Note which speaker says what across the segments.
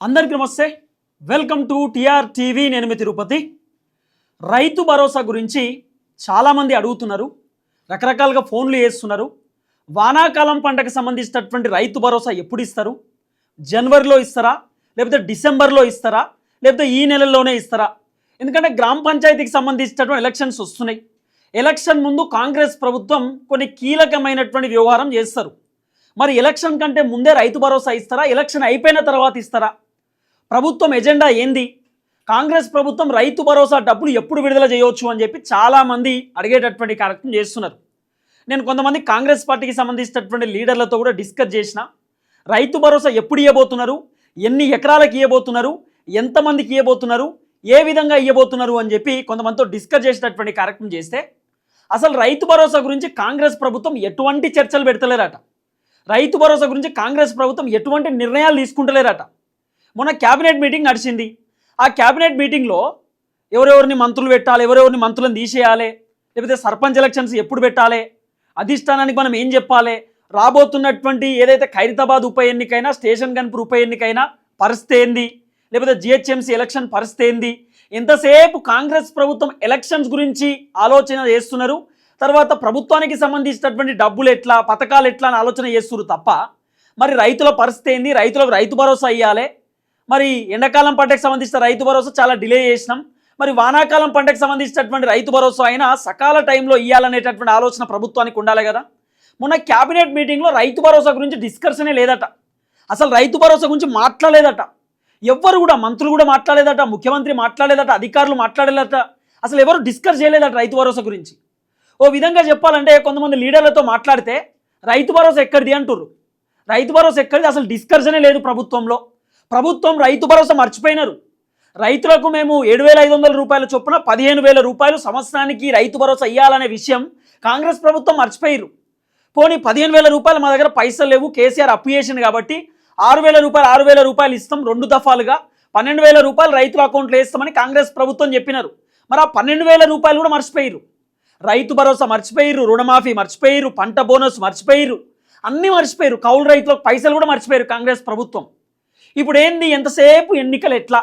Speaker 1: అందరికీ నమస్తే. Welcome to TR TV నేను మీ తిరుపతి. రైతు భరోసా గురించి చాలామంది అడుగుతున్నారు. రకరకాలుగా ఫోన్లు చేస్తున్నారు. వానాకాలం పంటకు సంబంధించినటువంటి రైతు భరోసా ఎప్పుడు ఇస్తారు? జనవరిలో ఇస్తారా? లేకపోతే డిసెంబర్లో ఇస్తారా? లేకపోతే ఈ నెలలోనే ఇస్తారా? ఎందుకంటే గ్రామ పంచాయతీకి సంబంధించినటువంటి ఎలక్షన్స్ వస్తున్నాయి. ఎలక్షన్ ముందు కాంగ్రెస్ ప్రభుత్వం కొన్ని కీలకమైనటువంటి వ్యవహారం చేస్తారు. మరి ఎలక్షన్ కంటే ముందే రైతు భరోసా ఇస్తారా? ఎలక్షన్ అయిపోయిన తర్వాత ఇస్తారా? ప్రభుత్వం ఎజెండా ఏంది? కాంగ్రెస్ ప్రభుత్వం రైతు భరోసా డబ్బులు ఎప్పుడు విడుదల చేయవచ్చు అని చెప్పి చాలామంది అడిగేటటువంటి కార్యక్రమం చేస్తున్నారు. నేను కొంతమంది కాంగ్రెస్ పార్టీకి సంబంధించినటువంటి లీడర్లతో కూడా డిస్కస్ చేసిన. రైతు భరోసా ఎప్పుడు ఇవ్వబోతున్నారు ఎన్ని ఎకరాలకు ఇవ్వబోతున్నారు ఎంతమందికి ఇవ్వబోతున్నారు ఏ విధంగా ఇవ్వబోతున్నారు అని చెప్పి కొంతమందితో డిస్కస్ చేసేటటువంటి కార్యక్రమం చేస్తే అసలు రైతు భరోసా గురించి కాంగ్రెస్ ప్రభుత్వం ఎటువంటి చర్చలు పెడతలేరట. రైతు భరోసా గురించి కాంగ్రెస్ ప్రభుత్వం ఎటువంటి నిర్ణయాలు తీసుకుంటలేరట. మొన్న క్యాబినెట్ మీటింగ్ నడిచింది. ఆ క్యాబినెట్ మీటింగ్లో ఎవరెవరిని మంత్రులు పెట్టాలి ఎవరెవరిని మంత్రులను తీసేయాలి లేకపోతే సర్పంచ్ ఎలక్షన్స్ ఎప్పుడు పెట్టాలి అధిష్టానానికి మనం ఏం చెప్పాలి రాబోతున్నటువంటి ఏదైతే ఖైరతాబాద్ ఉప ఎన్నికైనా స్టేషన్ గన్పూర్ ఉప ఎన్నికైనా పరిస్థితి ఏంది? లేకపోతే జిహెచ్ఎంసీ ఎలక్షన్ పరిస్థితి ఏంది? ఎంతసేపు కాంగ్రెస్ ప్రభుత్వం ఎలక్షన్స్ గురించి ఆలోచన చేస్తున్నారు? తర్వాత ప్రభుత్వానికి సంబంధించినటువంటి డబ్బులు ఎట్లా పథకాలు ఎట్లా అని ఆలోచన చేస్తున్నారు తప్ప మరి రైతుల పరిస్థితి ఏంది? రైతులకు రైతు భరోసా ఇవ్వాలి మరి ఎండాకాలం పంటకు సంబంధించిన రైతు భరోసా చాలా డిలే చేసినాం. మరి వానాకాలం పంటకు సంబంధించినటువంటి రైతు భరోసా అయినా సకాల టైంలో ఇవ్వాలనేటటువంటి ఆలోచన ప్రభుత్వానికి ఉండాలి కదా. మొన్న క్యాబినెట్ మీటింగ్లో రైతు భరోసా గురించి డిస్కషనే లేదట. అసలు రైతు భరోసా గురించి మాట్లాడలేదట. ఎవ్వరు కూడా మంత్రులు కూడా మాట్లాడలేదట ముఖ్యమంత్రి మాట్లాడలేదట అధికారులు మాట్లాడలేదట. అసలు ఎవరు డిస్కస్ చేయలేదట రైతు భరోసా గురించి. ఓ విధంగా చెప్పాలంటే కొంతమంది లీడర్లతో మాట్లాడితే రైతు భరోసా ఎక్కడిది అంటుర్రు. రైతు భరోసా ఎక్కడిది అసలు డిస్కషనే లేదు ప్రభుత్వంలో. ప్రభుత్వం రైతు భరోసా మర్చిపోయినారు. రైతులకు మేము ఏడు వేల ఐదు వందల రూపాయల చొప్పున పదిహేను వేల రూపాయలు సంవత్సరానికి రైతు భరోసా ఇవ్వాలనే విషయం కాంగ్రెస్ ప్రభుత్వం మర్చిపోయారు పోనీ పదిహేను వేల రూపాయలు మా దగ్గర పైసలు లేవు కేసీఆర్ అప్పు చేసింది కాబట్టి ఆరు వేల రూపాయలు ఆరు వేల రూపాయలు ఇస్తాం రెండు దఫాలుగా పన్నెండు వేల రూపాయలు రైతుల అకౌంట్లో వేస్తామని కాంగ్రెస్ ప్రభుత్వం చెప్పినారు. మరి ఆ పన్నెండు వేల రూపాయలు కూడా మర్చిపోయారు రైతు భరోసా మర్చిపోయారు రుణమాఫీ మర్చిపోయారు పంట బోనస్ మర్చిపోయారు అన్నీ మర్చిపోయారు కౌలు రైతులకు పైసలు కూడా మర్చిపోయారు కాంగ్రెస్ ప్రభుత్వం. ఇప్పుడు ఏంది ఎంతసేపు ఎన్నికలు ఎట్లా?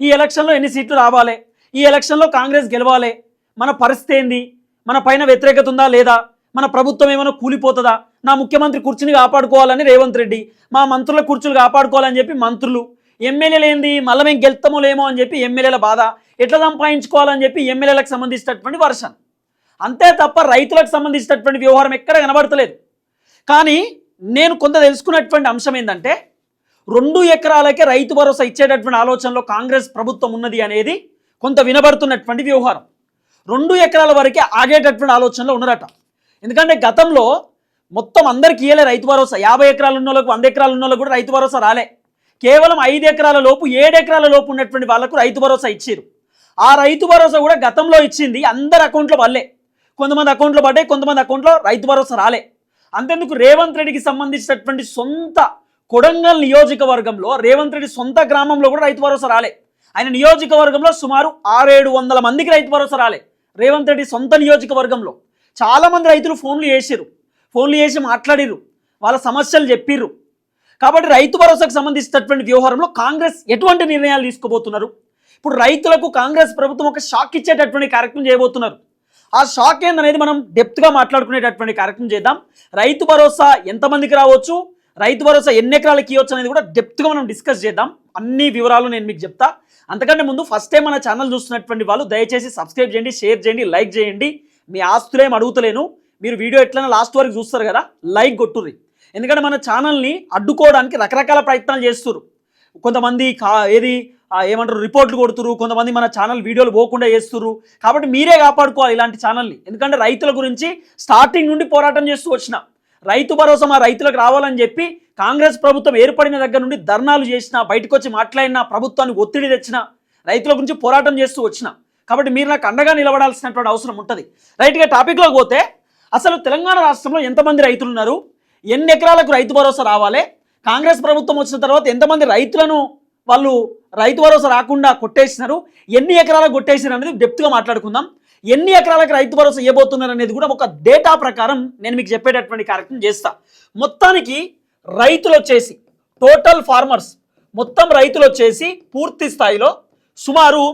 Speaker 1: ఈ ఎలక్షన్లో ఎన్ని సీట్లు రావాలి? ఈ ఎలక్షన్లో కాంగ్రెస్ గెలవాలి. మన పరిస్థితి ఏంది? మన పైన వ్యతిరేకత ఉందా లేదా? మన ప్రభుత్వం ఏమైనా కూలిపోతుందా? నా ముఖ్యమంత్రి కుర్చీని కాపాడుకోవాలని రేవంత్ రెడ్డి మా మంత్రుల కుర్చీలు కాపాడుకోవాలని చెప్పి మంత్రులు ఎమ్మెల్యేలు ఏంది? మళ్ళీ మేము గెలుతామో లేమో అని చెప్పి ఎమ్మెల్యేల బాధ ఎట్లా సంపాదించుకోవాలని చెప్పి ఎమ్మెల్యేలకు సంబంధించినటువంటి వర్షన్. అంతే తప్ప రైతులకు సంబంధించినటువంటి వ్యవహారం ఎక్కడ కనబడతలేదు. కానీ నేను కొంత తెలుసుకున్నటువంటి అంశం ఏంటంటే రెండు ఎకరాలకే రైతు భరోసా ఇచ్చేటటువంటి ఆలోచనలో కాంగ్రెస్ ప్రభుత్వం ఉన్నది అనేది కొంత వినబడుతున్నటువంటి వ్యవహారం రెండు ఎకరాల వరకే ఆగేటటువంటి ఆలోచనలో ఉన్నారట ఎందుకంటే గతంలో మొత్తం అందరికీ ఇయ్యలే రైతు భరోసా. యాభై ఎకరాలు ఉన్న వాళ్ళకు వంద ఎకరాలు ఉన్న వాళ్ళకు కూడా రైతు భరోసా రాలే. కేవలం ఐదు ఎకరాల లోపు ఏడు ఎకరాల లోపు ఉన్నటువంటి వాళ్ళకు రైతు భరోసా ఇచ్చారు ఆ రైతు భరోసా కూడా గతంలో ఇచ్చింది అందరి అకౌంట్లో వల్లే కొంతమంది అకౌంట్లో పడ్డాయి కొంతమంది అకౌంట్లో రైతు భరోసా రాలే. అంతేందుకు రేవంత్ రెడ్డికి సంబంధించినటువంటి సొంత కొడంగల్ నియోజకవర్గంలో రేవంత్ రెడ్డి సొంత గ్రామంలో కూడా రైతు భరోసా రాలే. ఆయన నియోజకవర్గంలో సుమారు ఆరేడు వందల మందికి రైతు భరోసా రాలే. రేవంత్ రెడ్డి సొంత నియోజకవర్గంలో. చాలామంది రైతులు ఫోన్లు చేసిర్రు. ఫోన్లు చేసి మాట్లాడిర్రు. వాళ్ళ సమస్యలు చెప్పిర్రు. కాబట్టి రైతు భరోసాకు సంబంధించినటువంటి వ్యవహారంలో కాంగ్రెస్ ఎటువంటి నిర్ణయాలు తీసుకోబోతున్నారు? ఇప్పుడు రైతులకు కాంగ్రెస్ ప్రభుత్వం ఒక షాక్ ఇచ్చేటటువంటి కార్యక్రమం చేయబోతున్నారు. ఆ షాక్ ఏందనేది మనం డెప్త్గా మాట్లాడుకునేటటువంటి కార్యక్రమం చేద్దాం. రైతు భరోసా ఎంతమందికి రావచ్చు? రైతు భరోసా ఎన్ని ఎకరాలకి ఇవ్వచ్చు అనేది కూడా డెప్త్గా మనం డిస్కస్ చేద్దాం. అన్ని వివరాలు నేను మీకు చెప్తా. అంతకంటే ముందు ఫస్ట్ టైం మన ఛానల్ చూస్తున్నటువంటి వాళ్ళు దయచేసి సబ్స్క్రైబ్ చేయండి షేర్ చేయండి లైక్ చేయండి. మీ ఆస్తులేం అడుగుతలేను. మీరు వీడియో ఎట్లైనా లాస్ట్ వరకు చూస్తారు కదా లైక్ కొట్టుర్రి. ఎందుకంటే మన ఛానల్ని అడ్డుకోవడానికి రకరకాల ప్రయత్నాలు చేస్తున్నారు కొంతమంది కా ఏది ఏమంటారు రిపోర్ట్లు కొడుతురు కొంతమంది మన ఛానల్ వీడియోలు పోకుండా చేస్తురు కాబట్టి మీరే కాపాడుకోవాలి ఇలాంటి ఛానల్ని ఎందుకంటే రైతుల గురించి స్టార్టింగ్ నుండి పోరాటం చేస్తూ వచ్చిన. రైతు భరోసా మా రైతులకు రావాలని చెప్పి కాంగ్రెస్ ప్రభుత్వం ఏర్పడిన దగ్గర నుండి ధర్నాలు చేసిన బయటకు వచ్చి మాట్లాడిన ప్రభుత్వానికి ఒత్తిడి తెచ్చిన రైతుల గురించి పోరాటం చేస్తూ వచ్చిన. కాబట్టి మీరు నాకు అండగా నిలబడాల్సినటువంటి అవసరం ఉంటుంది. రైట్గా టాపిక్లోకి పోతే అసలు తెలంగాణ రాష్ట్రంలో ఎంతమంది రైతులు ఉన్నారు? ఎన్ని ఎకరాలకు రైతు భరోసా రావాలి? కాంగ్రెస్ ప్రభుత్వం వచ్చిన తర్వాత ఎంతమంది రైతులను వాళ్ళు రైతు భరోసా రాకుండా కొట్టేసినారు? ఎన్ని ఎకరాలకు కొట్టేసినారు అనేది డెప్త్గా మాట్లాడుకుందాం. ఎన్ని ఎకరాలకు రైతు భరోసా ఇవ్వబోతున్నారు అనేది కూడా ఒక డేటా ప్రకారం నేను మీకు చెప్పేటటువంటి కార్యక్రమం చేస్తా. మొత్తానికి రైతులు వచ్చేసి టోటల్ ఫార్మర్స్ మొత్తం రైతులు వచ్చేసి పూర్తి స్థాయిలో సుమారు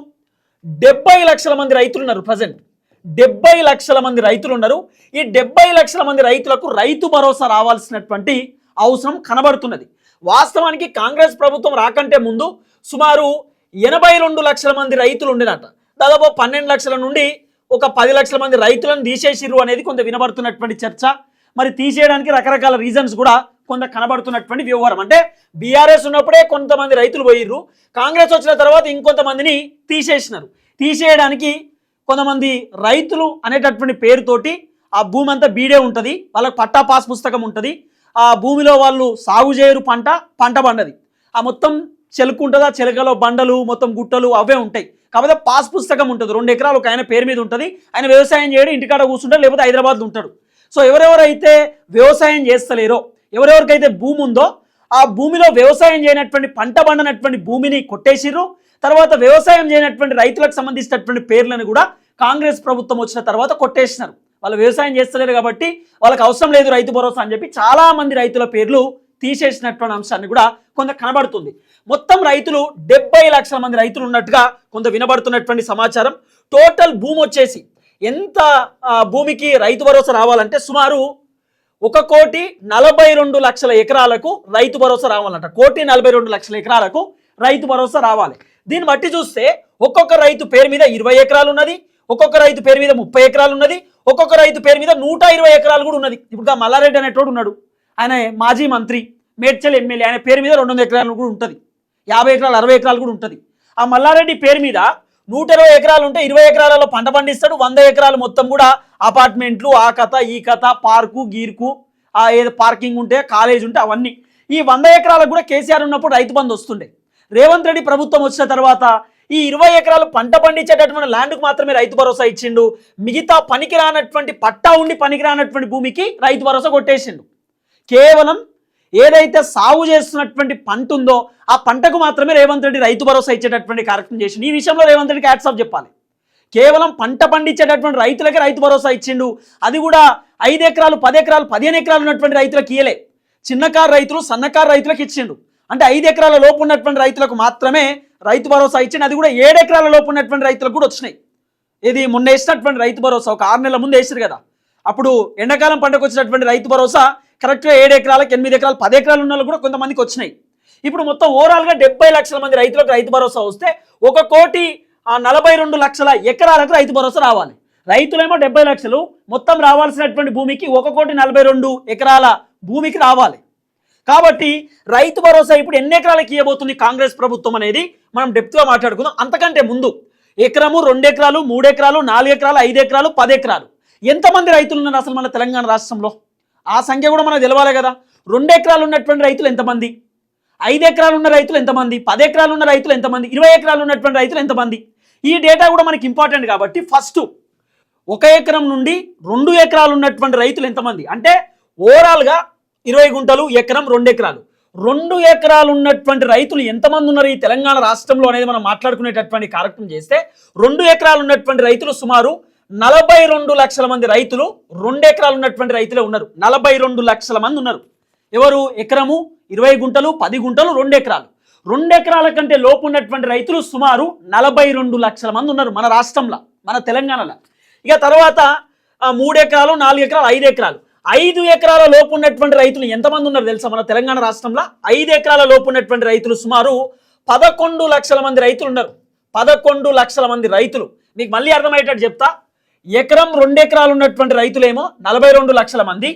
Speaker 1: డెబ్బై లక్షల మంది రైతులు ఉన్నారు ప్రజెంట్ డెబ్బై లక్షల మంది రైతులు ఉన్నారు. ఈ డెబ్బై లక్షల మంది రైతులకు రైతు భరోసా రావాల్సినటువంటి అవసరం కనబడుతున్నది. వాస్తవానికి కాంగ్రెస్ ప్రభుత్వం రాకంటే ముందు సుమారు ఎనభై రెండు లక్షల మంది రైతులు ఉండినట. దాదాపు పన్నెండు లక్షల నుండి ఒక పది లక్షల మంది రైతులను తీసేసిర్రు అనేది కొంత వినబడుతున్నటువంటి చర్చ. మరి తీసేయడానికి రకరకాల రీజన్స్ కూడా కొంత కనబడుతున్నటువంటి వ్యవహారం. అంటే బీఆర్ఎస్ ఉన్నప్పుడే కొంతమంది రైతులు పోయిర్రు. కాంగ్రెస్ వచ్చిన తర్వాత ఇంకొంతమందిని తీసేసినారు. తీసేయడానికి కొంతమంది రైతులు అనేటటువంటి పేరుతోటి ఆ భూమి అంతా బీడే ఉంటుంది. వాళ్ళకి పట్టా పాస్ పుస్తకం ఉంటుంది. ఆ భూమిలో వాళ్ళు సాగు చేయరు పంట పంట పండది. ఆ మొత్తం చెలుకు చెలుకలో ఆ చెలకలో బండలు మొత్తం గుట్టలు అవే ఉంటాయి. కాకపోతే పాస్ పుస్తకం ఉంటుంది. రెండు ఎకరాలు ఒక ఆయన పేరు మీద ఉంటుంది. ఆయన వ్యవసాయం చేయడం ఇంటికాడ కూర్చుంటాడు లేకపోతే హైదరాబాద్లో ఉంటాడు. సో ఎవరెవరైతే వ్యవసాయం చేస్తలేరో ఎవరెవరికైతే భూమి ఉందో ఆ భూమిలో వ్యవసాయం చేయనటువంటి పంట పండనటువంటి భూమిని కొట్టేసిర్రు. తర్వాత వ్యవసాయం చేయనటువంటి రైతులకు సంబంధించినటువంటి పేర్లను కూడా కాంగ్రెస్ ప్రభుత్వం వచ్చిన తర్వాత కొట్టేసినారు. వాళ్ళు వ్యవసాయం చేస్తలేరు కాబట్టి వాళ్ళకి అవసరం లేదు రైతు భరోసా అని చెప్పి చాలా మంది రైతుల పేర్లు తీసేసినటువంటి అంశాన్ని కూడా కొంత కనబడుతుంది. మొత్తం రైతులు డెబ్బై లక్షల మంది రైతులు ఉన్నట్టుగా కొంత వినబడుతున్నటువంటి సమాచారం. టోటల్ భూమి వచ్చేసి ఎంత భూమికి రైతు భరోసా రావాలంటే సుమారు ఒక కోటి నలభై రెండు లక్షల ఎకరాలకు రైతు భరోసా రావాలంట. కోటి నలభై రెండు లక్షల ఎకరాలకు రైతు భరోసా రావాలి. దీన్ని బట్టి చూస్తే ఒక్కొక్క రైతు పేరు మీద ఇరవై ఎకరాలు ఉన్నది ఒక్కొక్క రైతు పేరు మీద ముప్పై ఎకరాలు ఉన్నది ఒక్కొక్క రైతు పేరు మీద నూట ఇరవై ఎకరాలు కూడా ఉన్నది. ఇప్పుడు మల్లారెడ్డి అనేటోడు ఉన్నాడు. ఆయన మాజీ మంత్రి మేడ్చల్ ఎమ్మెల్యే ఆయన పేరు మీద రెండు వందల ఎకరాలు కూడా ఉంటుంది. యాభై ఎకరాలు అరవై ఎకరాలు కూడా ఉంటుంది. ఆ మల్లారెడ్డి పేరు మీద నూట ఇరవై ఎకరాలు ఉంటే ఇరవై ఎకరాలలో పంట పండిస్తాడు వంద ఎకరాలు మొత్తం కూడా అపార్ట్మెంట్లు ఆ కథ ఈ కథ పార్కు గీర్కు ఆ ఏదో పార్కింగ్ ఉంటే కాలేజ్ ఉంటే అవన్నీ. ఈ వంద ఎకరాలకు కూడా కేసీఆర్ ఉన్నప్పుడు రైతు బంధు వస్తుండే. రేవంత్ రెడ్డి ప్రభుత్వం వచ్చిన తర్వాత ఈ ఇరవై ఎకరాలు పంట పండించేటటువంటి ల్యాండ్కు మాత్రమే రైతు భరోసా ఇచ్చిండు. మిగతా పనికి రానటువంటి పట్టా ఉండి పనికి రానటువంటి భూమికి రైతు భరోసా కొట్టేసిండు. కేవలం ఏదైతే సాగు చేస్తున్నటువంటి పంట ఉందో ఆ పంటకు మాత్రమే రేవంత్ రెడ్డి రైతు భరోసా ఇచ్చేటటువంటి కార్యక్రమం చేసిండు. ఈ విషయంలో రేవంత్ రెడ్డికి హ్యాట్సాప్ చెప్పాలి. కేవలం పంట పండించేటటువంటి రైతులకే రైతు భరోసా ఇచ్చిండు. అది కూడా ఐదు ఎకరాలు పది ఎకరాలు పదిహేను ఎకరాలు ఉన్నటువంటి రైతులకు ఇయలే చిన్నకారు రైతులు సన్నకారు రైతులకు ఇచ్చిండు. అంటే ఐదు ఎకరాల లోపు ఉన్నటువంటి రైతులకు మాత్రమే రైతు భరోసా ఇచ్చిండు. అది కూడా ఏడు ఎకరాల లోపు ఉన్నటువంటి రైతులకు కూడా వచ్చినాయి. ఇది మొన్న వేసినటువంటి రైతు భరోసా ఒక ఆరు నెలల ముందు వేసారు కదా. అప్పుడు ఎండాకాలం పంటకు వచ్చినటువంటి రైతు భరోసా కరెక్ట్గా ఏడు ఎకరాలకు ఎనిమిది ఎకరాలు పది ఎకరాలు ఉన్న కూడా కొంతమందికి వచ్చినాయి. ఇప్పుడు మొత్తం ఓవరాల్గా డెబ్బై లక్షల మంది రైతులకు రైతు భరోసా వస్తే ఒక కోటి నలభై రెండు లక్షల ఎకరాలకు రైతు భరోసా రావాలి. రైతులేమో డెబ్బై లక్షలు మొత్తం రావాల్సినటువంటి భూమికి ఒక కోటి నలభై రెండు ఎకరాల భూమికి రావాలి. కాబట్టి రైతు భరోసా ఇప్పుడు ఎన్ని ఎకరాలకి ఇవ్వబోతుంది కాంగ్రెస్ ప్రభుత్వం అనేది మనం డెప్త్గా మాట్లాడుకుందాం. అంతకంటే ముందు ఎకరము రెండు ఎకరాలు మూడు ఎకరాలు నాలుగు ఎకరాలు ఐదు ఎకరాలు పది ఎకరాలు. ఎంతమంది రైతులు ఉన్నారు అసలు మన తెలంగాణ రాష్ట్రంలో? ఆ సంఖ్య కూడా మనకు తెలవాలి కదా. రెండు ఎకరాలు ఉన్నటువంటి రైతులు ఎంతమంది? ఐదు ఎకరాలు ఉన్న రైతులు ఎంతమంది? పది ఎకరాలు ఉన్న రైతులు ఎంతమంది? ఇరవై ఎకరాలు ఉన్నటువంటి రైతులు ఎంతమంది? ఈ డేటా కూడా మనకి ఇంపార్టెంట్ కాబట్టి ఫస్ట్ ఒక ఎకరం నుండి రెండు ఎకరాలు ఉన్నటువంటి రైతులు ఎంతమంది? అంటే ఓవరాల్గా ఇరవై గుంటలు ఎకరం రెండు ఎకరాలు. రెండు ఎకరాలు ఉన్నటువంటి రైతులు ఎంతమంది ఉన్నారు ఈ తెలంగాణ రాష్ట్రంలో అనేది మనం మాట్లాడుకునేటటువంటి కార్యక్రమం చేస్తే రెండు ఎకరాలు ఉన్నటువంటి రైతులు సుమారు నలభై రెండు లక్షల మంది రైతులు రెండు ఎకరాలు ఉన్నటువంటి రైతులే ఉన్నారు. నలభై రెండు లక్షల మంది ఉన్నారు. ఎవరు? ఎకరము ఇరవై గుంటలు పది గుంటలు రెండు ఎకరాలు. రెండు ఎకరాల కంటే లోపు ఉన్నటువంటి రైతులు సుమారు నలభై రెండు లక్షల మంది ఉన్నారు మన రాష్ట్రంలో మన తెలంగాణలో. ఇక తర్వాత మూడు ఎకరాలు నాలుగు ఎకరాలు ఐదు ఎకరాలు. ఐదు ఎకరాల లోపు ఉన్నటువంటి రైతులు ఎంతమంది ఉన్నారు తెలుసా మన తెలంగాణ రాష్ట్రంలో? ఐదు ఎకరాల లోపు ఉన్నటువంటి రైతులు సుమారు పదకొండు లక్షల మంది రైతులు ఉన్నారు. పదకొండు లక్షల మంది రైతులు. మీకు మళ్ళీ అర్థమయ్యేటట్టు చెప్తా. ఎకరం రెండు ఎకరాలు ఉన్నటువంటి రైతులేమో నలభై రెండు లక్షల మంది.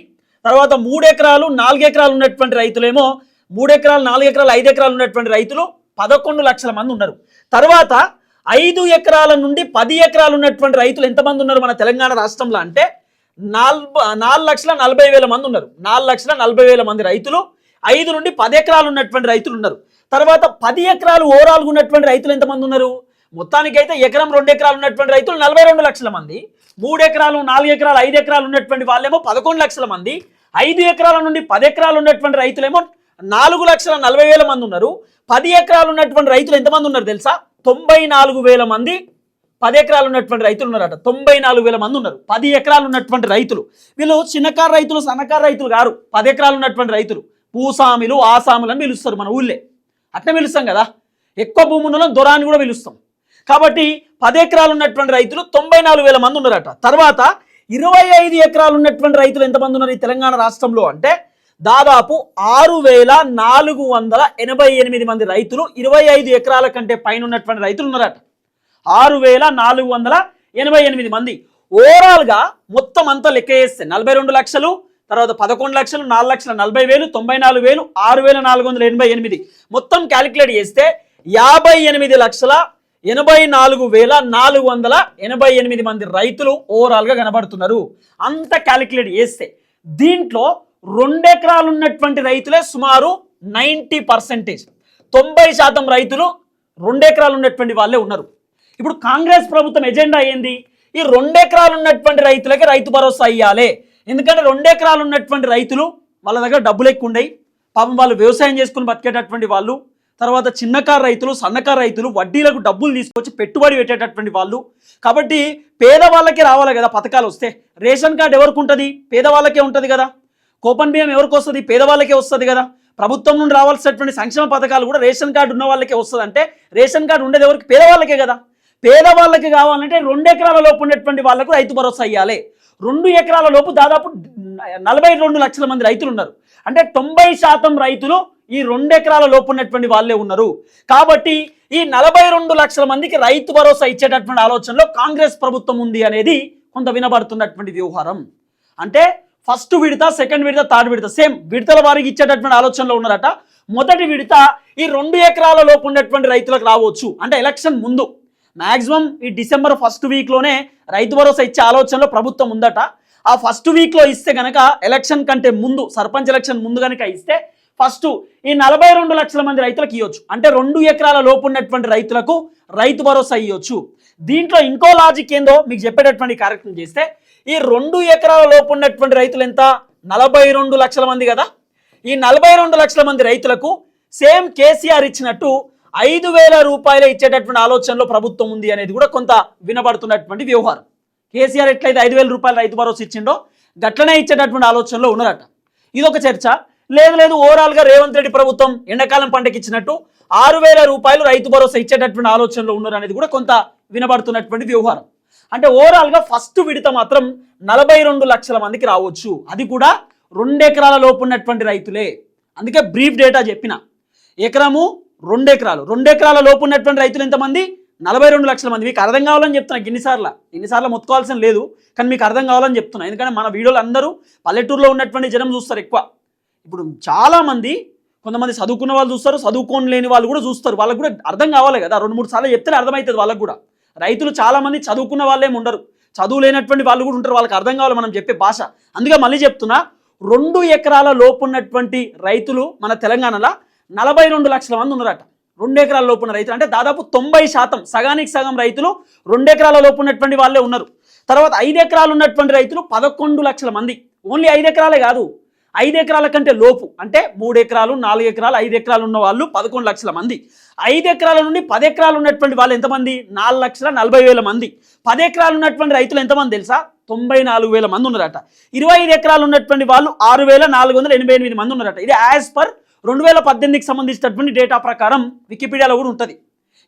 Speaker 1: తర్వాత మూడు ఎకరాలు నాలుగు ఎకరాలు ఉన్నటువంటి రైతులేమో మూడు ఎకరాలు నాలుగు ఎకరాలు ఐదు ఎకరాలు ఉన్నటువంటి రైతులు పదకొండు లక్షల మంది ఉన్నారు. తర్వాత ఐదు ఎకరాల నుండి పది ఎకరాలు ఉన్నటువంటి రైతులు ఎంతమంది ఉన్నారు మన తెలంగాణ రాష్ట్రంలో అంటే నాలుగు నాలుగు లక్షల నలభై వేల మంది ఉన్నారు. నాలుగు లక్షల నలభై వేల మంది రైతులు ఐదు నుండి పది ఎకరాలు ఉన్నటువంటి రైతులు ఉన్నారు. తర్వాత పది ఎకరాలు ఓవరాల్గా ఉన్నటువంటి రైతులు ఎంతమంది ఉన్నారు? మొత్తానికైతే ఎకరం రెండు ఎకరాలు ఉన్నటువంటి రైతులు నలభై రెండు లక్షల మంది మూడు ఎకరాలు నాలుగు ఎకరాలు ఐదు ఎకరాలు ఉన్నటువంటి వాళ్ళేమో పదకొండు లక్షల మంది ఐదు ఎకరాల నుండి పది ఎకరాలు ఉన్నటువంటి రైతులేమో నాలుగు లక్షల నలభై వేల మంది ఉన్నారు. పది ఎకరాలు ఉన్నటువంటి రైతులు ఎంతమంది ఉన్నారు తెలుసా? తొంభై నాలుగు వేల మంది పది ఎకరాలు ఉన్నటువంటి రైతులు ఉన్నారట. తొంభై నాలుగు వేల మంది ఉన్నారు. పది ఎకరాలు ఉన్నటువంటి రైతులు. వీళ్ళు చిన్నకారు రైతులు సన్నకారు రైతులు కారు. పది ఎకరాలు ఉన్నటువంటి రైతులు. భూసామిలు ఆసాములు అని పిలుస్తారు మన ఊళ్ళే. అట్లా పిలుస్తాం కదా. ఎక్కువ భూములను ఉన్న అని కూడా పిలుస్తాం. కాబట్టి పది ఎకరాలు ఉన్నటువంటి రైతులు తొంభై నాలుగు వేల మంది ఉన్నారట. తర్వాత ఇరవై ఐదు ఎకరాలు ఉన్నటువంటి రైతులు ఎంతమంది ఉన్నారు ఈ తెలంగాణ రాష్ట్రంలో అంటే దాదాపు ఆరు వేల నాలుగు వందల ఎనభై ఎనిమిది మంది రైతులు ఇరవై ఐదు ఎకరాల కంటే పైన ఉన్నటువంటి రైతులు ఉన్నారట. ఆరు వేల నాలుగు వందల ఎనభై ఎనిమిది మంది. ఓవరాల్గా మొత్తం అంతా లెక్క చేస్తే నలభై రెండు లక్షలు తర్వాత పదకొండు లక్షలు నాలుగు లక్షల నలభై వేలు తొంభై నాలుగు వేలు ఆరు వేల నాలుగు వందల ఎనభై ఎనిమిది. మొత్తం క్యాలిక్యులేట్ చేస్తే యాభై ఎనిమిది లక్షల ఎనభై నాలుగు వేల నాలుగు వందల ఎనభై ఎనిమిది మంది రైతులు ఓవరాల్గా కనబడుతున్నారు. అంత క్యాలిక్యులేట్ చేస్తే దీంట్లో రెండెకరాలు ఉన్నటువంటి రైతులే సుమారు నైంటీ పర్సెంటేజ్. తొంభై శాతం రైతులు రెండెకరాలు ఉన్నటువంటి వాళ్ళే ఉన్నారు. ఇప్పుడు కాంగ్రెస్ ప్రభుత్వం ఎజెండా ఏంది? ఈ రెండెకరాలు ఉన్నటువంటి రైతులకి రైతు భరోసా ఇవ్వాలి ఎందుకంటే రెండెకరాలు ఉన్నటువంటి రైతులు వాళ్ళ దగ్గర డబ్బులు ఎక్కువ ఉన్నాయి పాపం వాళ్ళు వ్యవసాయం చేసుకుని బతికేటటువంటి వాళ్ళు తర్వాత చిన్నకారు రైతులు సన్నకారు రైతులు వడ్డీలకు డబ్బులు తీసుకొచ్చి పెట్టుబడి పెట్టేటటువంటి వాళ్ళు. కాబట్టి పేదవాళ్ళకి రావాలి కదా పథకాలు వస్తే. రేషన్ కార్డు ఎవరికి ఉంటుంది? పేదవాళ్ళకే ఉంటుంది కదా. కూపన్ బియ్యం ఎవరికి వస్తుంది? పేదవాళ్ళకే వస్తుంది కదా. ప్రభుత్వం నుండి రావాల్సినటువంటి సంక్షేమ పథకాలు కూడా రేషన్ కార్డు ఉన్న వాళ్ళకే వస్తుంది అంటే రేషన్ కార్డు ఉండేది ఎవరికి? పేదవాళ్ళకే కదా. పేదవాళ్ళకి కావాలంటే రెండు ఎకరాల లోపు ఉన్నటువంటి వాళ్ళకు రైతు భరోసా ఇవ్వాలి రెండు ఎకరాల లోపు దాదాపు నలభై రెండు లక్షల మంది రైతులు ఉన్నారు. అంటే తొంభై శాతం రైతులు ఈ రెండు ఎకరాల లోపు ఉన్నటువంటి వాళ్ళే ఉన్నారు. కాబట్టి ఈ నలభై రెండు లక్షల మందికి రైతు భరోసా ఇచ్చేటటువంటి ఆలోచనలో కాంగ్రెస్ ప్రభుత్వం ఉంది అనేది కొంత వినబడుతున్నటువంటి వ్యవహారం. అంటే ఫస్ట్ విడత సెకండ్ విడత థర్డ్ విడత సేమ్ విడతల వారికి ఇచ్చేటటువంటి ఆలోచనలో ఉన్నారట. మొదటి విడత ఈ రెండు ఎకరాల లోపు ఉన్నటువంటి రైతులకు రావచ్చు. అంటే ఎలక్షన్ ముందు. మ్యాక్సిమం ఈ డిసెంబర్ ఫస్ట్ వీక్లోనే రైతు భరోసా ఇచ్చే ఆలోచనలో ప్రభుత్వం ఉందట. ఆ ఫస్ట్ వీక్లో ఇస్తే కనుక ఎలక్షన్ కంటే ముందు సర్పంచ్ ఎలక్షన్ ముందు కనుక ఇస్తే ఫస్ట్ ఈ నలభై రెండు లక్షల మంది రైతులకు ఇవ్వచ్చు అంటే రెండు ఎకరాల లోపు ఉన్నటువంటి రైతులకు రైతు భరోసా ఇవ్వచ్చు దీంట్లో ఇంకో లాజిక్ ఏందో మీకు చెప్పేటటువంటి కార్యక్రమం చేస్తే ఈ రెండు ఎకరాల లోపు ఉన్నటువంటి రైతులు ఎంత? నలభై రెండు లక్షల మంది కదా? ఈ నలభై రెండు లక్షల మంది రైతులకు సేమ్ కేసీఆర్ ఇచ్చినట్టు ఐదు వేల రూపాయలు ఇచ్చేటటువంటి ఆలోచనలో ప్రభుత్వం ఉంది అనేది కూడా కొంత వినబడుతున్నటువంటి వ్యవహారం. కేసీఆర్ ఎట్లయితే ఐదు వేల రూపాయలు రైతు భరోసా ఇచ్చిండో గట్లనే ఇచ్చేటటువంటి ఆలోచనలో ఉన్నారట ఇదొక చర్చ. లేదు లేదు ఓవరాల్గా రేవంత్ రెడ్డి ప్రభుత్వం ఎండాకాలం పంటకి ఇచ్చినట్టు ఆరు వేల రూపాయలు రైతు భరోసా ఇచ్చేటటువంటి ఆలోచనలో ఉన్నారు అనేది కూడా కొంత వినబడుతున్నటువంటి వ్యవహారం. అంటే ఓవరాల్గా ఫస్ట్ విడత మాత్రం నలభై రెండు లక్షల మందికి రావచ్చు. అది కూడా రెండు ఎకరాల లోపు ఉన్నటువంటి రైతులే. అందుకే బ్రీఫ్ డేటా చెప్పిన. ఎకరము రెండు ఎకరాలు రెండు ఎకరాల లోపు ఉన్నటువంటి రైతులు ఎంతమంది? నలభై రెండు లక్షల మంది. మీకు అర్థం కావాలని చెప్తున్నా ఇన్నిసార్లు. ఇన్నిసార్లు మొత్తుకోవాల్సిన లేదు. కానీ మీకు అర్థం కావాలని చెప్తున్నా. ఎందుకంటే మన వీడియోలు అందరూ పల్లెటూరులో ఉన్నటువంటి జనం చూస్తారు ఎక్కువ. ఇప్పుడు చాలామంది కొంతమంది చదువుకున్న వాళ్ళు చూస్తారు చదువుకోని లేని వాళ్ళు కూడా చూస్తారు. వాళ్ళకు కూడా అర్థం కావాలి కదా. రెండు మూడు సార్లు చెప్తే అర్థమవుతుంది వాళ్ళకు కూడా. రైతులు చాలామంది చదువుకున్న వాళ్ళేమి ఉండరు. చదువు లేనటువంటి వాళ్ళు కూడా ఉంటారు. వాళ్ళకి అర్థం కావాలి మనం చెప్పే భాష. అందుకే మళ్ళీ చెప్తున్నా రెండు ఎకరాల లోపు ఉన్నటువంటి రైతులు మన తెలంగాణలో నలభై రెండు లక్షల మంది ఉన్నారట. రెండు ఎకరాల లోపు ఉన్న రైతులు. అంటే దాదాపు తొంభై శాతం సగానికి సగం రైతులు రెండు ఎకరాల లోపు ఉన్నటువంటి వాళ్ళే ఉన్నారు. తర్వాత ఐదు ఎకరాలు ఉన్నటువంటి రైతులు పదకొండు లక్షల మంది. ఓన్లీ ఐదు ఎకరాలే కాదు ఐదు ఎకరాల కంటే లోపు అంటే మూడు ఎకరాలు నాలుగు ఎకరాలు ఐదు ఎకరాలు ఉన్న వాళ్ళు పదకొండు లక్షల మంది. ఐదు ఎకరాల నుండి పది ఎకరాలు ఉన్నటువంటి వాళ్ళు ఎంతమంది నాలుగు లక్షల నలభై వేల మంది. పది ఎకరాలు ఉన్నటువంటి రైతులు ఎంతమంది తెలుసా? తొంభై నాలుగు వేల మంది ఉన్నారట. ఇరవై ఐదు ఎకరాలు ఉన్నటువంటి వాళ్ళు ఆరు వేల నాలుగు వందల ఎనభై ఎనిమిది మంది ఉన్నారట. ఇది యాజ్ పర్ రెండు వేల పద్దెనిమిదికి సంబంధించినటువంటి డేటా ప్రకారం వికీపీడియాలో కూడా ఉంటుంది.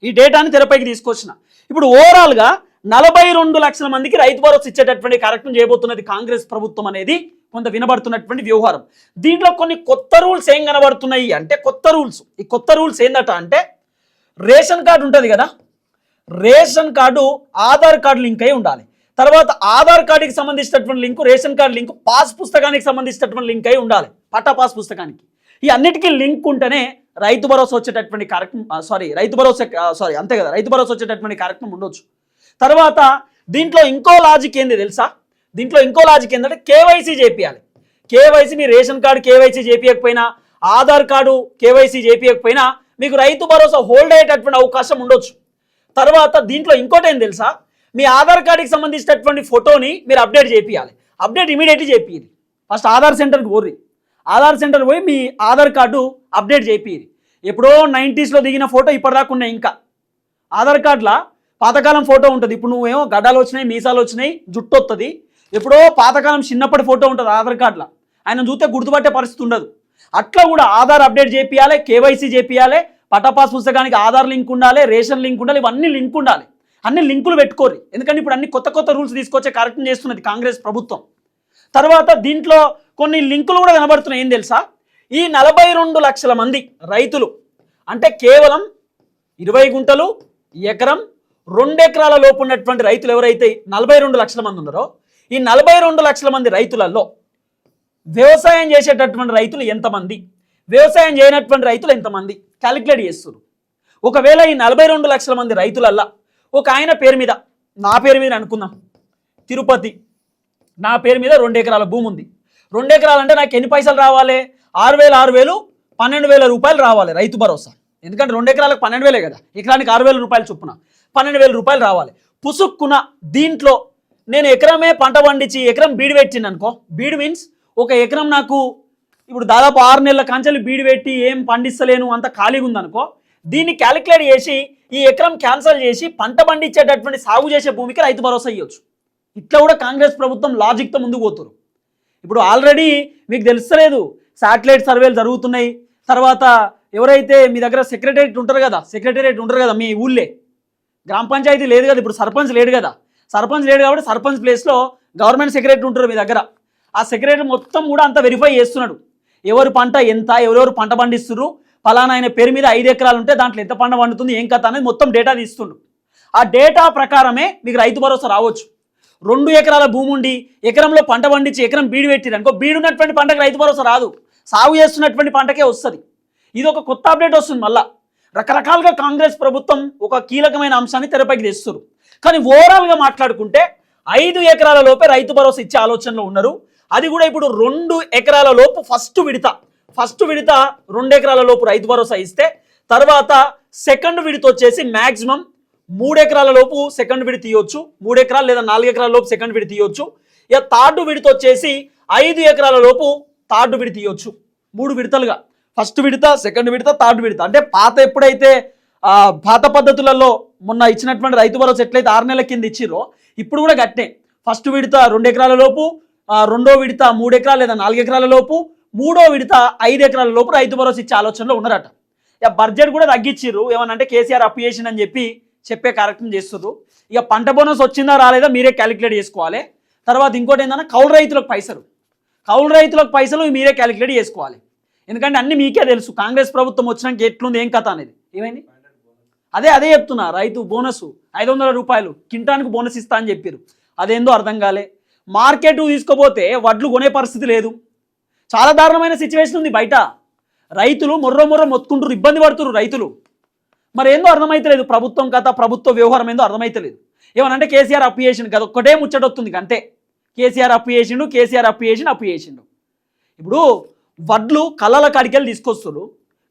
Speaker 1: ఈ డేటాని తెరపైకి తీసుకొచ్చిన. ఇప్పుడు ఓవరాల్గా నలభై రెండు లక్షల మందికి రైతు భరోసా ఇచ్చేటటువంటి కార్యక్రమం చేయబోతున్నది కాంగ్రెస్ ప్రభుత్వం అనేది. కొంత వినబడుతున్నటువంటి వ్యవహారం. దీంట్లో కొన్ని కొత్త రూల్స్ ఏం కనబడుతున్నాయి అంటే కొత్త రూల్స్. ఈ కొత్త రూల్స్ ఏందట అంటే రేషన్ కార్డు ఉంటుంది కదా? Ration card Aadhaar card link అయి ఉండాలి. తర్వాత ఆధార్ కార్డుకి సంబంధించినటువంటి link ration card link pass పుస్తకానికి సంబంధించినటువంటి లింక్ అయి ఉండాలి. పట్టా పాస్ పుస్తకానికి. ఈ అన్నిటికీ లింక్ ఉంటేనే రైతు భరోసా వచ్చేటటువంటి కార్యక్రమం సారీ రైతు భరోసా సారీ అంతే కదా రైతు భరోసా వచ్చేటటువంటి కార్యక్రమం ఉండొచ్చు. తర్వాత దీంట్లో ఇంకో లాజిక్ ఏంది తెలుసా? దీంట్లో ఇంకో లాజిక్ ఏంటంటే కేవైసీ చేపియాలి. కేవైసీ మీ రేషన్ కార్డు కేవైసీ చేపియకపోయినా ఆధార్ కార్డు కేవైసీ చేపియకపోయినా మీకు రైతు భరోసా హోల్డ్ అయ్యేటటువంటి అవకాశం ఉండొచ్చు. తర్వాత దీంట్లో ఇంకోటి ఏం తెలుసా? మీ ఆధార్ కార్డుకి సంబంధించినటువంటి ఫోటోని మీరు అప్డేట్ చేపియాలి. అప్డేట్ ఇమీడియట్లీ చేపియాలి ఫస్ట్ ఆధార్ సెంటర్కి పోర్రి. ఆధార్ సెంటర్ పోయి మీ ఆధార్ కార్డు అప్డేట్ చేపియాలి ఎప్పుడో నైంటీస్లో దిగిన ఫోటో ఇప్పటిదాకా ఉన్నాయి ఇంకా. ఆధార్ కార్డులా పాతకాలం ఫోటో ఉంటుంది. ఇప్పుడు నువ్వేమో గడ్డలు వచ్చినాయి మీసాలు వచ్చినాయి జుట్టు వస్తుంది ఎప్పుడో పాతకాలం చిన్నప్పటి ఫోటో ఉంటుంది ఆధార్ కార్డులో. ఆయన చూస్తే గుర్తుపట్టే పరిస్థితి ఉండదు. అట్లా కూడా ఆధార్ అప్డేట్ చేపియాలి కేవైసీ చేపియాలి పటాపాస్ పుస్తకానికి ఆధార్ లింక్ ఉండాలి రేషన్ లింక్ ఉండాలి ఇవన్నీ లింక్ ఉండాలి. అన్ని లింకులు పెట్టుకోరు ఎందుకంటే ఇప్పుడు అన్ని కొత్త కొత్త రూల్స్ తీసుకొచ్చే కార్యక్రమం చేస్తున్నది కాంగ్రెస్ ప్రభుత్వం. తర్వాత దీంట్లో కొన్ని లింకులు కూడా కనబడుతున్నాయి. ఏం తెలుసా? ఈ నలభై రెండు లక్షల మంది రైతులు అంటే కేవలం ఇరవై గుంటలు ఎకరం రెండు ఎకరాల లోపు ఉన్నటువంటి రైతులు ఎవరైతే నలభై రెండు లక్షల మంది ఉన్నారో ఈ నలభై రెండు లక్షల మంది రైతులలో వ్యవసాయం చేసేటటువంటి రైతులు ఎంతమంది? వ్యవసాయం చేయనటువంటి రైతులు ఎంతమంది? క్యాలిక్యులేట్ చేస్తారు ఒకవేళ ఈ నలభై రెండు లక్షల మంది రైతులల్లా ఒక ఆయన పేరు మీద నా పేరు మీద అనుకుందాం. తిరుపతి నా పేరు మీద రెండు ఎకరాల భూమి ఉంది. రెండు ఎకరాలు అంటే నాకు ఎన్ని పైసలు రావాలి? ఆరు వేలు ఆరు వేలు పన్నెండు వేల రూపాయలు రావాలి రైతు భరోసా. ఎందుకంటే రెండు ఎకరాలకు పన్నెండు వేలే కదా. ఎకరానికి ఆరు వేల రూపాయలు చొప్పున పన్నెండు వేల రూపాయలు రావాలి. పుసుక్కున దీంట్లో నేను ఎకరమే పంట పండించి ఎకరం బీడు పెట్టింది అనుకో. బీడు మీన్స్ ఒక ఎకరం నాకు ఇప్పుడు దాదాపు ఆరు నెలల కంచెలు బీడు పెట్టి ఏం పండిస్తలేను అంత ఖాళీగా ఉందనుకో దీన్ని క్యాలిక్యులేట్ చేసి ఈ ఎకరం క్యాన్సల్ చేసి పంట పండించేటటువంటి సాగు చేసే భూమికి రైతు భరోసా ఇవ్వచ్చు ఇట్లా కూడా కాంగ్రెస్ ప్రభుత్వం లాజిక్తో ముందుకు పోతురు ఇప్పుడు ఆల్రెడీ మీకు తెలుస్తలేదు శాటిలైట్ సర్వేలు జరుగుతున్నాయి. తర్వాత ఎవరైతే మీ దగ్గర సెక్రటరేట్ ఉంటారు కదా సెక్రటరేట్ ఉంటారు కదా మీ ఊళ్ళే. గ్రామ పంచాయతీ లేదు కదా ఇప్పుడు సర్పంచ్ లేడు కదా. సర్పంచ్ లేడు కాబట్టి సర్పంచ్ ప్లేస్లో గవర్నమెంట్ సెక్రటరీ ఉంటారు మీ దగ్గర. ఆ సెక్రటరీ మొత్తం కూడా అంతా వెరిఫై చేస్తున్నాడు. ఎవరు పంట ఎంత ఎవరెవరు పంట పండిస్తున్నారు ఫలానా ఆయన పేరు మీద ఐదు ఎకరాలు ఉంటే దాంట్లో ఎంత పంట పండుతుంది ఏం కథ అనేది మొత్తం డేటా తీస్తుండు. ఆ డేటా ప్రకారమే మీకు రైతు భరోసా రావచ్చు. రెండు ఎకరాల భూమి ఉండి ఎకరంలో పంట పండించి ఎకరం బీడు పెట్టిరు అనుకో బీడు ఉన్నటువంటి పంటకు రైతు భరోసా రాదు. సాగు చేస్తున్నటువంటి పంటకే వస్తుంది. ఇది ఒక కొత్త అప్డేట్ వస్తుంది మళ్ళా. రకరకాలుగా కాంగ్రెస్ ప్రభుత్వం ఒక కీలకమైన అంశాన్ని తెరపైకి తెస్తారు కానీ ఓవరాల్గా మాట్లాడుకుంటే ఐదు ఎకరాల లోపే రైతు భరోసా ఇచ్చే ఆలోచనలో ఉన్నారు. అది కూడా ఇప్పుడు రెండు ఎకరాల లోపు ఫస్ట్ విడత. ఫస్ట్ విడత రెండు ఎకరాల లోపు రైతు భరోసా ఇస్తే తర్వాత సెకండ్ విడత వచ్చేసి మ్యాక్సిమం మూడు ఎకరాల లోపు సెకండ్ విడత తీయొచ్చు మూడు ఎకరాలు లేదా నాలుగు ఎకరాల లోపు సెకండ్ విడత తీయొచ్చు ఇక థర్డ్ విడత వచ్చేసి ఐదు ఎకరాల లోపు థర్డ్ విడత తీయొచ్చు మూడు విడతలుగా. ఫస్ట్ విడత సెకండ్ విడత థర్డ్ విడత. అంటే పాత ఎప్పుడైతే పాత పద్ధతులలో మొన్న ఇచ్చినటువంటి రైతు భరోసా ఎట్లయితే ఆరు నెలల కింద ఇచ్చిరో ఇప్పుడు కూడా గట్టే. ఫస్ట్ విడత రెండు ఎకరాల లోపు రెండో విడత మూడు ఎకరాలు లేదా నాలుగు ఎకరాల లోపు మూడో విడత ఐదు ఎకరాల లోపు రైతు భరోసా ఇచ్చే ఆలోచనలో ఉన్నారట. ఇక బడ్జెట్ కూడా తగ్గించిర్రు. ఏమనంటే కేసీఆర్ అప్పు చేసిండు అని చెప్పి చెప్పే కార్యక్రమం చేస్తున్నారు ఇక పంట బోనస్ వచ్చిందా రాలేదా మీరే క్యాలిక్యులేట్ చేసుకోవాలి. తర్వాత ఇంకోటి ఏంటన్నా కౌలు రైతులకు పైసలు. కౌలు రైతులకు పైసలు మీరే క్యాలిక్యులేట్ చేసుకోవాలి. ఎందుకంటే అన్నీ మీకే తెలుసు. కాంగ్రెస్ ప్రభుత్వం వచ్చినాక ఎట్లుంది ఏం కథ అనేది. ఏమైంది? అదే అదే చెప్తున్నా రైతు బోనస్ ఐదు వందల రూపాయలు కింటానికి బోనస్ ఇస్తా అని చెప్పారు అదేందో అర్థం కాలే. మార్కెట్ తీసుకోపోతే వడ్లు కొనే పరిస్థితి లేదు. చాలా దారుణమైన సిచ్యువేషన్ ఉంది బయట. రైతులు మొర్ర మొర్ర మొత్తుకుంటారు ఇబ్బంది పడుతున్నారు రైతులు. మరి ఏందో అర్థమైతలేదు ప్రభుత్వం కథ ప్రభుత్వ వ్యవహారం ఏందో అర్థమైతలేదు. ఏమనంటే కేసీఆర్ అప్పు చేసిండు కదా ఒక్కటే ముచ్చటొస్తుంది అంతే కేసీఆర్ అప్పు చేసిండు కేసీఆర్ అప్పు చేసిండు అప్పు చేసిండు ఇప్పుడు వడ్లు కళ్ళల కాడికెళ్ళి తీసుకొస్తున్నారు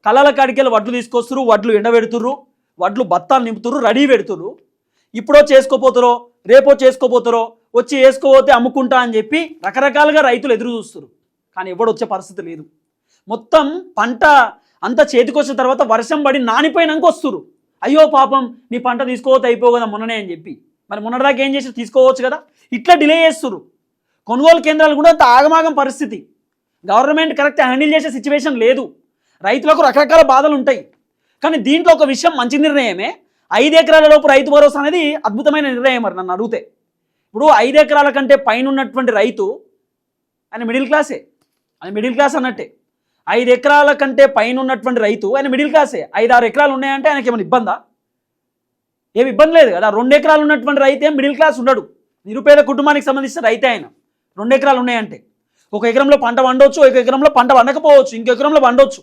Speaker 1: కళ్ళల కాడికెళ్ళి వడ్లు తీసుకొస్తున్నారు వడ్లు ఎండబెడుతుర్రు. వడ్లు బత్తాలు నింపుతుర్రు రెడీ పెడుతుర్రు. ఇప్పుడో చేసుకోపోతారో రేపో చేసుకోపోతారో వచ్చి వేసుకోపోతే అమ్ముకుంటా అని చెప్పి రకరకాలుగా రైతులు ఎదురు చూస్తారు కానీ ఎవడు వచ్చే పరిస్థితి లేదు. మొత్తం పంట అంతా చేతికొచ్చిన తర్వాత వర్షం పడి నానిపోయినాక వస్తురు అయ్యో పాపం నీ పంట తీసుకోవద్దు అయిపో కదా మొన్ననే అని చెప్పి. మరి మొన్నటిదాకా ఏం చేసి తీసుకోవచ్చు కదా. ఇట్లా డిలే చేస్తురు కొనుగోలు కేంద్రాలు కూడా అంత ఆగమాగం పరిస్థితి. గవర్నమెంట్ కరెక్ట్ హ్యాండిల్ చేసే సిచ్యువేషన్ లేదు. రైతులకు రకరకాల బాధలు ఉంటాయి కానీ దీంట్లో ఒక విషయం మంచి నిర్ణయమే. ఐదు ఎకరాల లోపు రైతు భరోసా అనేది అద్భుతమైన నిర్ణయం మరి నన్ను అడిగితే. ఇప్పుడు ఐదు ఎకరాల కంటే పైన ఉన్నటువంటి రైతు ఆయన మిడిల్ క్లాసే ఆయన మిడిల్ క్లాస్ అన్నట్టే. ఐదు ఎకరాల కంటే పైన ఉన్నటువంటి రైతు ఆయన మిడిల్ క్లాసే ఐదు ఆరు ఎకరాలు ఉన్నాయంటే ఆయనకి ఏమైనా ఇబ్బందా? ఏమి ఇబ్బంది లేదు కదా. రెండు ఎకరాలు ఉన్నటువంటి రైతే మిడిల్ క్లాస్ ఉండడు. నిరుపేద కుటుంబానికి సంబంధించిన రైతే ఆయన. రెండు ఎకరాలు ఉన్నాయంటే. ఒక ఎకరంలో పంట వండవచ్చు ఒక ఎకరంలో పంట వండకపోవచ్చు ఇంకో ఎకరంలో వండవచ్చు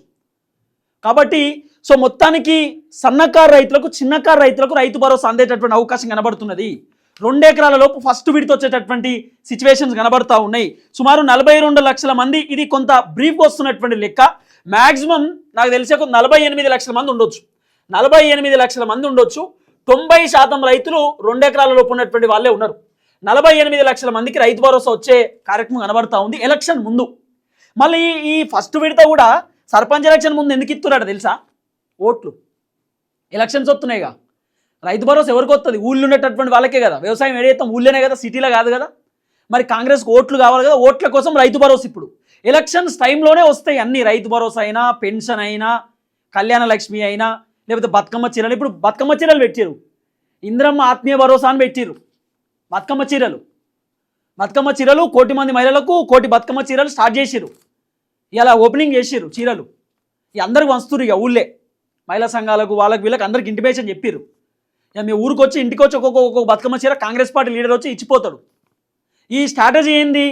Speaker 1: కాబట్టి సో మొత్తానికి సన్నకారు రైతులకు చిన్నకారు రైతులకు రైతు భరోసా అందేటటువంటి అవకాశం కనబడుతున్నది. రెండెకరాల లోపు ఫస్ట్ విడితో వచ్చేటటువంటి సిచ్యువేషన్స్ కనబడతా ఉన్నాయి. సుమారు నలభై రెండు లక్షల మంది ఇది కొంత బ్రీఫ్ వస్తున్నటువంటి లెక్క. మ్యాక్సిమం నాకు తెలిసే ఒక నలభై ఎనిమిది లక్షల మంది ఉండొచ్చు. నలభై ఎనిమిది లక్షల మంది ఉండొచ్చు. తొంభై శాతం రైతులు రెండెకరాల లోపు ఉన్నటువంటి వాళ్ళే ఉన్నారు. నలభై ఎనిమిది లక్షల మందికి రైతు భరోసా వచ్చే కార్యక్రమం కనబడతా ఉంది ఎలక్షన్ ముందు. మళ్ళీ ఈ- ఈ ఫస్ట్ విడత కూడా సర్పంచ్ ఎలక్షన్ ముందు ఎందుకు ఇస్తున్నాడు తెలుసా? ఓట్లు. ఎలక్షన్స్ వస్తున్నాయిగా. రైతు భరోసా ఎవరికి వస్తుంది ఊళ్ళు ఉండేటటువంటి వాళ్ళకే కదా. వ్యవసాయం ఏడైతే ఊళ్ళోనే కదా సిటీలో కాదు కదా. మరి కాంగ్రెస్కి ఓట్లు కావాలి కదా ఓట్ల కోసం రైతు భరోసా ఇప్పుడు. ఎలక్షన్స్ టైంలోనే వస్తాయి అన్ని. రైతు భరోసా అయినా పెన్షన్ అయినా కళ్యాణ లక్ష్మి అయినా లేకపోతే బతుకమ్మ చీరలు. ఇప్పుడు బతుకమ్మ చీరలు పెట్టారు ఇంద్రమ్మ ఆత్మీయ భరోసా అని పెట్టారు బతుకమ్మ చీరలు. బతుకమ్మ చీరలు కోటి మంది మహిళలకు కోటి బతుకమ్మ చీరలు స్టార్ట్ చేసిరు ఇలా ఓపెనింగ్ చేసిరు చీరలు. ఇక అందరికి వంచుతురు ఇక ఊళ్ళే. మహిళా సంఘాలకు వాళ్ళకి వీళ్ళకి అందరికి ఇంటిమేషన్ చెప్పిరు ఇక మీ ఊరికి వచ్చి ఇంటికి వచ్చి ఒక్కొక్క ఒక్కొక్క బతుకమ్మ చీర కాంగ్రెస్ పార్టీ లీడర్ వచ్చి ఇచ్చిపోతాడు. ఈ స్ట్రాటజీ ఏంది?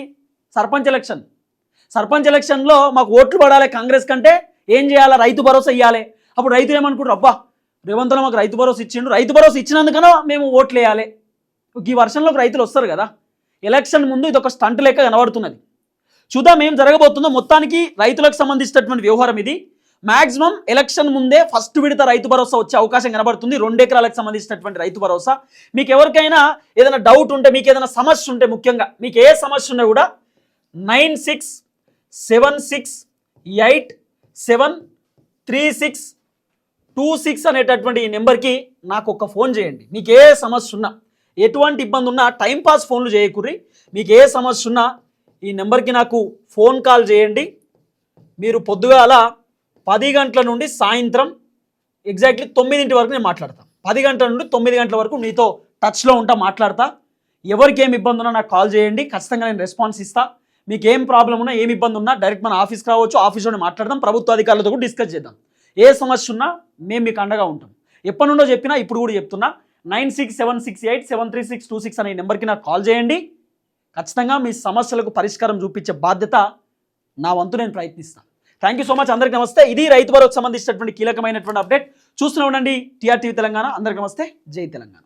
Speaker 1: సర్పంచ్ ఎలక్షన్. సర్పంచ్ ఎలక్షన్లో మాకు ఓట్లు పడాలి కాంగ్రెస్ కంటే ఏం చేయాలి? రైతు భరోసా ఇవ్వాలి అప్పుడు రైతులు ఏమనుకుంటారు? అబ్బా రేవంత్లో మాకు రైతు భరోసా ఇచ్చిండు. రైతు భరోసా ఇచ్చినందుకనో మేము ఓట్లు వేయాలి ఈ వర్షంలోకి రైతులు వస్తారు కదా. ఎలక్షన్ ముందు ఇది ఒక స్టంట్ లెక్క కనబడుతున్నది. చూద్దాం ఏం జరగబోతుందో. మొత్తానికి రైతులకు సంబంధించినటువంటి వ్యవహారం ఇది. మాక్సిమం ఎలక్షన్ ముందే ఫస్ట్ విడత రైతు భరోసా వచ్చే అవకాశం కనబడుతుంది. రెండు ఎకరాలకు సంబంధించినటువంటి రైతు భరోసా. మీకు ఎవరికైనా ఏదైనా డౌట్ ఉంటే మీకు ఏదైనా సమస్య ఉంటే ముఖ్యంగా మీకు ఏ సమస్య ఉన్నా కూడా nine six seven six eight seven three six two six అనేటటువంటి ఈ నెంబర్కి నాకు ఒక ఫోన్ చేయండి. మీకు ఏ సమస్య ఉన్నా ఎటువంటి ఇబ్బంది ఉన్నా టైంపాస్ ఫోన్లు చేయకుర్రి. మీకు ఏ సమస్య ఉన్నా ఈ నెంబర్కి నాకు ఫోన్ కాల్ చేయండి. మీరు పొద్దుగాల పది గంటల నుండి సాయంత్రం ఎగ్జాక్ట్లీ తొమ్మిదింటి వరకు నేను మాట్లాడతాను పది గంటల నుండి తొమ్మిది గంటల వరకు నీతో టచ్లో ఉంటా మాట్లాడతా. ఎవరికి ఏమి ఇబ్బంది ఉన్నా నాకు కాల్ చేయండి ఖచ్చితంగా నేను రెస్పాన్స్ ఇస్తా. మీకు ఏం ప్రాబ్లం ఉన్నా ఏమి ఇబ్బంది ఉన్నా డైరెక్ట్ మన ఆఫీస్కి రావచ్చు ఆఫీస్లోనే మాట్లాడదాం ప్రభుత్వ అధికారులతో కూడా డిస్కస్ చేద్దాం. ఏ సమస్య ఉన్నా మేము మీకు అండగా ఉంటాం. ఎప్పటి నుండో చెప్పినా ఇప్పుడు కూడా చెప్తున్నా nine six seven six eight seven three six two six అనే నెంబర్కి నాకు కాల్ చేయండి. ఖచ్చితంగా మీ సమస్యలకు పరిష్కారం చూపించే బాధ్యత నా వంతు నేను ప్రయత్నిస్తాను. థ్యాంక్ యూ సో మచ్ అందరికి నమస్తే. ఇది రైతు భరోకు సంబంధించినటువంటి కీలకమైనటువంటి అప్డేట్. చూస్తూనే ఉండండి. టీఆర్టీవీ తెలంగాణ. అందరికీ నమస్తే. జై తెలంగాణ.